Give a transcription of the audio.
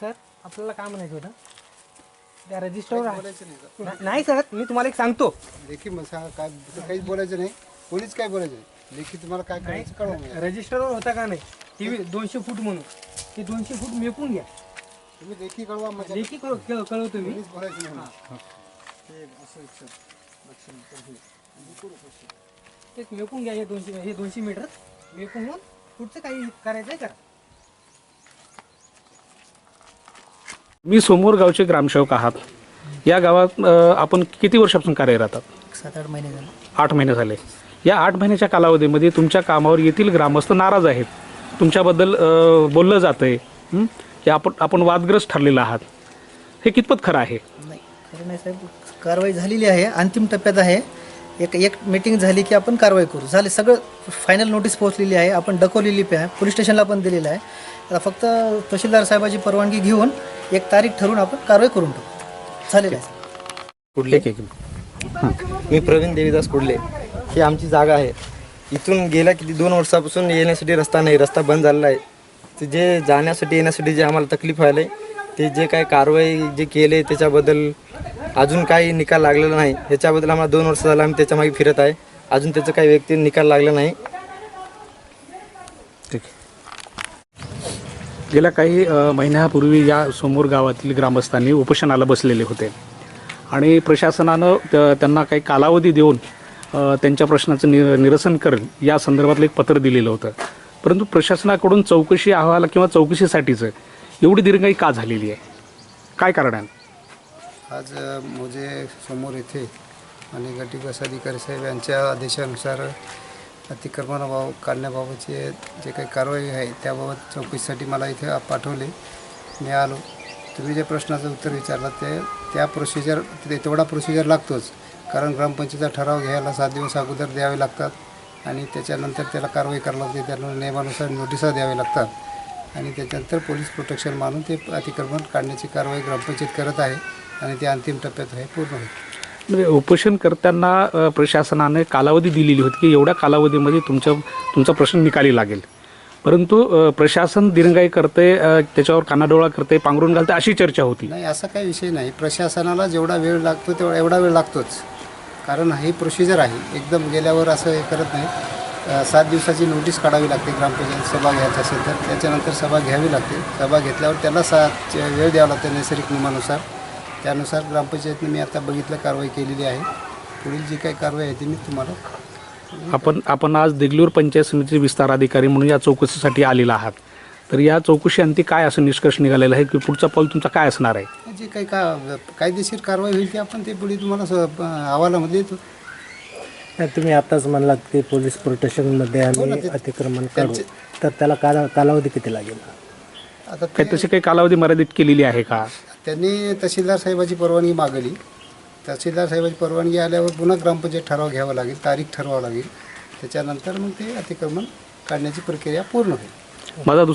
Sir आपल्याला काय म्हणायचं होतं? त्या रजिस्टरवर नाही सर. मी तुम्हाला एक सांगतो. लेखी मग सांगा काय काहीच बोलायचं नाही. कोणीच काय बोलायचं नाही. लेखी तुम्हाला काय करायचं कळवा मला. रजिस्टरवर होता का नाही? टी दोनशे फूट म्हणून. ते दोनशे फूट मेकून घ्या. तुम्ही लेखी कळवा लेखी कळ- कळ- कळवतो मी. कोणीच बोलायचं नाही तेच मेकून घ्या हे दोनशे हे दोनशे मीटर. मेकून घेऊन पुढचं काही करायचं आहे करा मी समोर गावचे ग्रामसेवक आहात. या गावात अ, आपण किती वर्षापासून कार्यरत आहात? सात आठ महिने झाले. आठ महिने झाले. या आठ महिन्याच्या कालावधीमध्ये तुमच्या कामावर येथील ग्रामस्थ नाराज आहेत. तुमच्याबद्दल अ, बोललं जातं आहे की आपण आपण वादग्रस्त ठरलेलं आहात. हे कितपत खरं आहे? नाही खरं नाही साहेब. कारवाई झालेली आहे. अंतिम टप्प्यात आहे. एक एक मीटिंग झाली की आपण कारवाई करू. झाले सगळं फायनल नोटीस पोहोचलेली आहे. आपण डकवलेली पे आहे पोलीस स्टेशनला पण दिलेलं आहे. आता फक्त तहसीलदार साहेबाची परवानगी घेऊन एक तारीख ठरवून आपण कारवाई करून टाकू. झालेलं आहे. कुडले एक- मी प्रवीण देवीदास कुडले ही आमची जागा आहे. इथून गेल्या किती दोन वर्षापासून येण्यासाठी रस्ता नाही. रस्ता बंद झालेला आहे. ते जे जाण्यासाठी येण्यासाठी जे आम्हाला तकलीफ व्हायला ते जे काय कारवाई जे केले त्याच्याबद्दल अजून काही निकाल लागलेला नाही. ह्याच्याबद्दल आम्हाला दोन वर्ष झालं आम्ही त्याच्यामागे फिरत आहे. अजून त्याचं काही व्यक्ती निकाल लागला नाही. ठीक गेल्या काही महिन्यापूर्वी या समोर गावातील ग्रामस्थांनी उपोषणाला बसलेले होते. आणि प्रशासनानं त- त्यांना काही कालावधी देऊन त्यांच्या प्रश्नाचं नि निरसन करेल या संदर्भातलं एक पत्र दिलेलं होतं. परंतु प्रशासनाकडून चौकशी अहवाल किंवा चौकशीसाठीचं एवढी दीर्घाई का झालेली आहे? काय कारण आहे? आज मोजे समोर येथे आणि गट विकास अधिकारी साहेब यांच्या आदेशानुसार अतिक्रमणाबाबत काढण्याबाबतचे जे काही कारवाई आहे त्याबाबत चौकशीसाठी मला इथे पाठवले. मी आलो. तुम्ही जे प्रश्नाचं उत्तर विचारलं ते त्या प्रोसिजर ते तेवढा प्रोसिजर लागतोच. कारण ग्रामपंचायतीचा ठराव घ्यायला सात दिवस अगोदर द्यावे लागतात आणि त्याच्यानंतर त्याला कारवाई करावी लागते. त्याला नियमानुसार नोटिसा द्याव्या लागतात. आणि त्याच्यानंतर पोलीस प्रोटेक्शन मानून ते अतिक्रमण काढण्याची कारवाई ग्रामपंचायत करत आहे आणि ते अंतिम टप्प्यात आहे पूर्ण होईल. म्हणजे उपोषण करताना अ, प्रशासनाने कालावधी दिलेली होती की एवढ्या कालावधीमध्ये तुमच्या तुमचा प्रश्न निकाली लागेल. परंतु प्रशासन दिरंगाई करते त्याच्यावर कानाडोळा करते पांघरून घालते अशी चर्चा होती. नाही असा काही विषय नाही. प्रशासनाला जेवढा वेळ लागतो तेवढा एवढा वेळ लागतोच. कारण ही प्रोसिजर आहे. एकदम गेल्यावर असं हे करत नाही. सात दिवसाची नोटीस काढावी लागते ग्रामपंचायत सभा घ्यायची असेल तर त्याच्यानंतर सभा घ्यावी लागते. सभा घेतल्यावर त्याला सात वेळ द्यावा लागते नैसर्गिक नियमानुसार. त्यानुसार ग्रामपंचायतने मी आता बघितलं कारवाई केलेली आहे. पुढील जी काही कारवाई आहे ती मी तुम्हाला आपण आपण आज देगलूर पंचायत समितीचे विस्तार अधिकारी म्हणून या चौकशीसाठी आलेला आहात. तर या चौकशी अंती काय असं निष्कर्ष निघालेला आहे की पुढचा पाऊल तुमचा काय असणार आहे? जे काही का कायदेशीर कारवाई होईल ती आपण ते पुढे तुम्हाला स- अहवालामध्ये नाही, तुम्ही आताच म्हणलात की पोलीस प्रोटेक्शनमध्ये आम्ही अतिक्रमण करू. तर त्याला काला कालावधी किती लागेल? आता काही तशी काही कालावधी मर्यादित केलेली आहे का? त्यांनी तहसीलदार साहेबाची परवानगी मागली. तहसीलदार साहेबाची परवानगी आल्यावर पुन्हा ग्रामपंचायत ठराव घ्यावा लागेल तारीख ठरवावं लागेल. त्याच्यानंतर मग ते अतिक्रमण काढण्याची प्रक्रिया पूर्ण होईल. माझा दुसरा